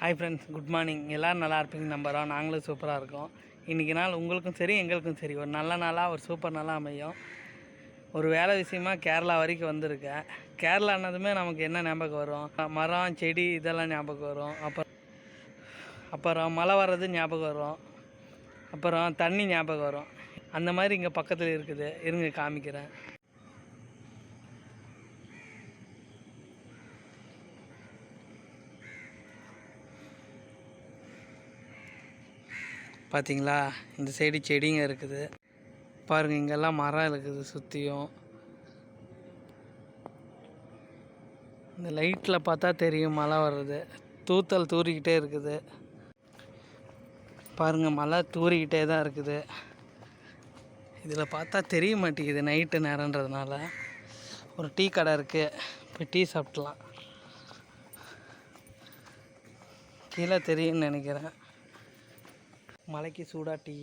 Hi friends good morning எல்லோரும் நல்லா இருப்பீங்க நம்புகிறோம் நாங்களும் சூப்பராக இருக்கோம். இன்றைக்கி நாள் உங்களுக்கும் சரி எங்களுக்கும் சரி. ஒரு நல்ல நாளாக ஒரு சூப்பர் நாளாக அமையும். ஒரு வேலை விஷயமா கேரளா வரைக்கும் வந்திருக்கேன். கேரளானதுமே நமக்கு என்ன ஞாபகம் வரும்? மரம் செடி இதெல்லாம் ஞாபகம் வரும். அப்புறம் அப்புறம் மழை வர்றது ஞாபகம் வரும். அப்புறம் தண்ணி ஞாபகம் வரும். அந்த மாதிரி இங்கே பக்கத்தில் இருக்குது. இருங்க காமிக்கிறேன். பார்த்தீங்களா இந்த சைடு செடிங்க இருக்குது. பாருங்கள் இங்கெல்லாம் மரம் இருக்குது சுற்றியும் இந்த லைட்டில் பார்த்தா தெரியும் மழை வர்றது. தூத்தல் தூறிக்கிட்டே இருக்குது. பாருங்கள் மழை தூறிக்கிட்டே தான் இருக்குது. இதில் பார்த்தா தெரிய மாட்டேங்குது நைட்டு நேரன்றதுனால ஒரு டீ கடை இருக்குது போய் டீ சாப்பிட்லாம். கீழே தெரியும்னு நினைக்கிறேன். மலைக்கு சூடாக டீ.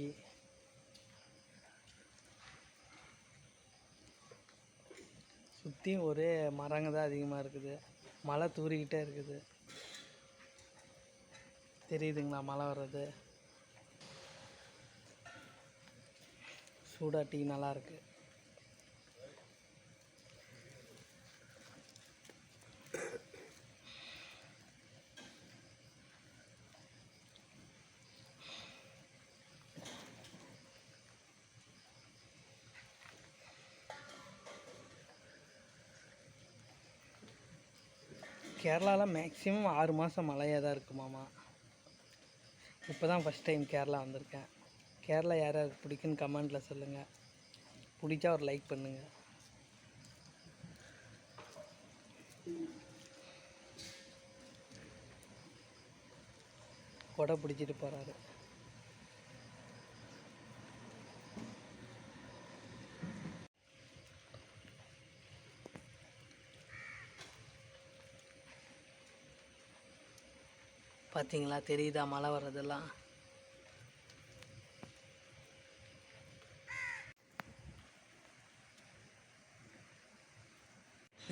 சுற்றியும் ஒரே மரங்க தான் அதிகமாக இருக்குது. மழை தூறிக்கிட்டே இருக்குது. தெரியுதுங்களா மழை வர்றது? சூடாக டீ நல்லாயிருக்கு கேரளாவில் மேக்ஸிமம் ஆறு மாதம் மழையாக தான் இருக்குமாமா இப்போ தான் ஃபஸ்ட் டைம் கேரளா வந்திருக்கேன். கேரளா யார் யாருக்கு பிடிக்குன்னு கமெண்ட்டில் சொல்லுங்கள் பிடிச்சா ஒரு லைக் பண்ணுங்கள் கொடை பிடிச்சிட்டு போகிறாரு பார்த்தீங்களா தெரியுதா மழை வர்றதெல்லாம்?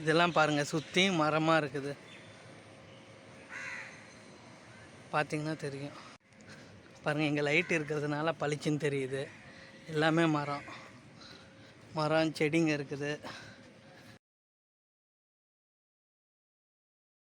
இதெல்லாம் பாருங்கள் சுற்றி மரமாக இருக்குது. பார்த்திங்கன்னா தெரியும். பாருங்கள் இங்கே லைட் இருக்கிறதுனால பளிச்சுன்னு தெரியுது. எல்லாமே மரம். மரம் செடிங்க இருக்குது.